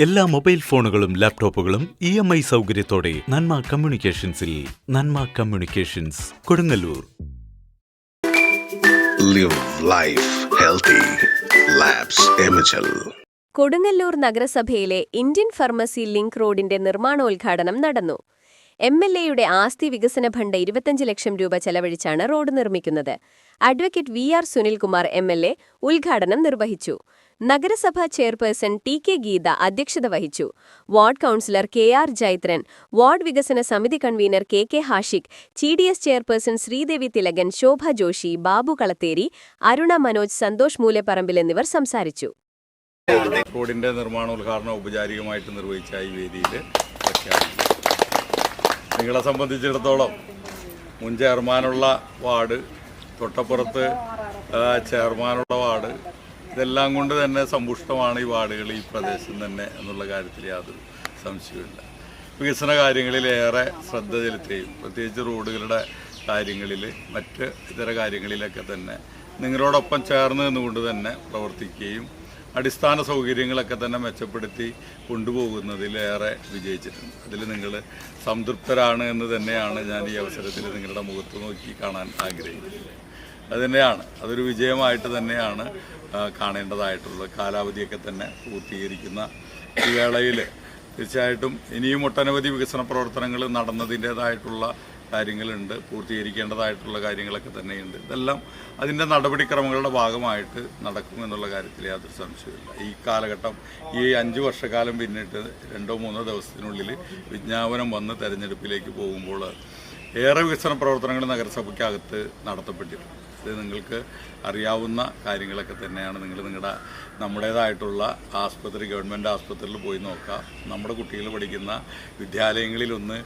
എല്ലാ മൊബൈൽ ഫോണുകളും ലാപ്ടോപ്പുകളും ഇ എം ഐ സൗകര്യത്തോടെ നന്മ കമ്മ്യൂണിക്കേഷൻസിൽ Nanma Communications Kodungallur. Live life healthy. Kodungallur നഗരസഭയിലെ ഇന്ത്യൻ ഫാർമസി ലിങ്ക് റോഡിന്റെ നിർമ്മാണോദ്ഘാടനം നടന്നു. എം എൽ എയുടെ ആസ്തി വികസന ഫണ്ട് ഇരുപത്തഞ്ച് ലക്ഷം രൂപ ചെലവഴിച്ചാണ് റോഡ് നിർമ്മിക്കുന്നത്. Advocate V R Sunilkumar M L A ഉദ്ഘാടനം നിർവഹിച്ചു. നഗരസഭാ ചെയർപേഴ്സൺ ടി കെ ഗീത അധ്യക്ഷത വഹിച്ചു. Ward councillor K R Jaithran ward വികസന സമിതി convener K K Hashik C D S chairperson Sreedevi Thilakan Shobha Joshi Babu Kalatheri Aruna Manoj Santhosh Moolaparambil എന്നിവർ സംസാരിച്ചു. റോഡിന്റെ നിർമ്മാണോദ്ഘാടനം ഔപചാരികമായിട്ട് നിർവഹിച്ച ഈ വേദിയിൽ നിങ്ങളെ സംബന്ധിച്ചിടത്തോളം മുൻ ചെയർമാനുള്ള വാർഡ് തൊട്ടപ്പുറത്ത് ചെയർമാനുള്ള വാർഡ് ഇതെല്ലാം കൊണ്ട് തന്നെ സമ്പുഷ്ടമാണ് ഈ വാർഡുകൾ ഈ പ്രദേശം തന്നെ എന്നുള്ള കാര്യത്തിൽ യാതൊരു സംശയമില്ല വികസന കാര്യങ്ങളിൽ ഏറെ ശ്രദ്ധ ചെലുത്തുകയും പ്രത്യേകിച്ച് റോഡുകളുടെ കാര്യങ്ങളിൽ മറ്റ് ഇതര കാര്യങ്ങളിലൊക്കെ തന്നെ നിങ്ങളോടൊപ്പം ചേർന്ന് നിന്നുകൊണ്ട് തന്നെ പ്രവർത്തിക്കുകയും അടിസ്ഥാന സൗകര്യങ്ങളൊക്കെ തന്നെ മെച്ചപ്പെടുത്തി കൊണ്ടുപോകുന്നതിലേറെ വിജയിച്ചിട്ടുണ്ട്. അതിൽ നിങ്ങൾ സംതൃപ്തരാണ് എന്ന് തന്നെയാണ് ഞാൻ ഈ അവസരത്തിൽ നിങ്ങളുടെ മുഖത്ത് നോക്കി കാണാൻ ആഗ്രഹിക്കുന്നത്. അതുതന്നെയാണ് അതൊരു വിജയമായിട്ട് തന്നെയാണ് കാണേണ്ടതായിട്ടുള്ളത്. കാലാവധിയൊക്കെ തന്നെ പൂർത്തീകരിക്കുന്ന ഈ വേളയിൽ തീർച്ചയായിട്ടും ഇനിയും ഒട്ടനവധി വികസന പ്രവർത്തനങ്ങൾ നടന്നതിന്റേതായിട്ടുള്ള കാര്യങ്ങളുണ്ട്. പൂർത്തീകരിക്കേണ്ടതായിട്ടുള്ള കാര്യങ്ങളൊക്കെ തന്നെയുണ്ട്. ഇതെല്ലാം അതിന്റെ നടപടിക്രമങ്ങളുടെ ഭാഗമായിട്ട് നടക്കും എന്നുള്ള കാര്യത്തിൽ യാതൊരു സംശയമില്ല ഈ കാലഘട്ടം ഈ അഞ്ച് വർഷക്കാലം പിന്നിട്ട് രണ്ടോ മൂന്നോ ദിവസത്തിനുള്ളിൽ വിജ്ഞാപനം വന്ന് തെരഞ്ഞെടുപ്പിലേക്ക് പോകുമ്പോൾ ഏറെ വികസന പ്രവർത്തനങ്ങൾ നഗരസഭയ്ക്കകത്ത് നടത്തപ്പെട്ടിട്ടുണ്ട്. ഇത് നിങ്ങൾക്ക് അറിയാവുന്ന കാര്യങ്ങളൊക്കെ തന്നെയാണ് നിങ്ങൾ നിങ്ങളുടെ നമ്മുടേതായിട്ടുള്ള ആസ്പത്രി ഗവൺമെന്റ് ആസ്പത്രിയിൽ പോയി നോക്കുക. നമ്മുടെ കുട്ടികൾ പഠിക്കുന്ന വിദ്യാലയങ്ങളിലൊന്ന്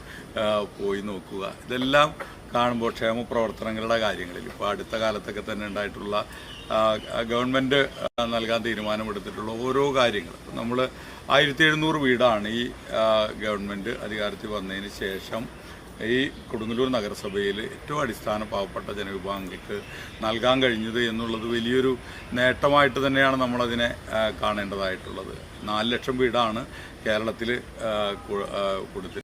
പോയി നോക്കുക. ഇതെല്ലാം കാണുമ്പോൾ ക്ഷേമ പ്രവർത്തനങ്ങളുടെ കാര്യങ്ങളിൽ. ഇപ്പോൾ അടുത്ത കാലത്തൊക്കെ തന്നെ ഉണ്ടായിട്ടുള്ള ഗവൺമെന്റ് നൽകാൻ തീരുമാനമെടുത്തിട്ടുള്ള ഓരോ കാര്യങ്ങൾ. നമ്മൾ ആയിരത്തി എഴുന്നൂറ് വീടാണ് ഈ ഗവൺമെന്റ് അധികാരത്തിൽ വന്നതിന് ശേഷം ഈ കൊടുങ്ങല്ലൂർ നഗരസഭയിൽ ഏറ്റവും അടിസ്ഥാന പാവപ്പെട്ട ജനവിഭാഗങ്ങൾക്ക് നൽകാൻ കഴിഞ്ഞത് എന്നുള്ളത് വലിയൊരു നേട്ടമായിട്ട് തന്നെയാണ് നമ്മളതിനെ കാണേണ്ടതായിട്ടുള്ളത്. നാല് ലക്ഷം വീടാണ് കേരളത്തിൽ കൊടുത്തി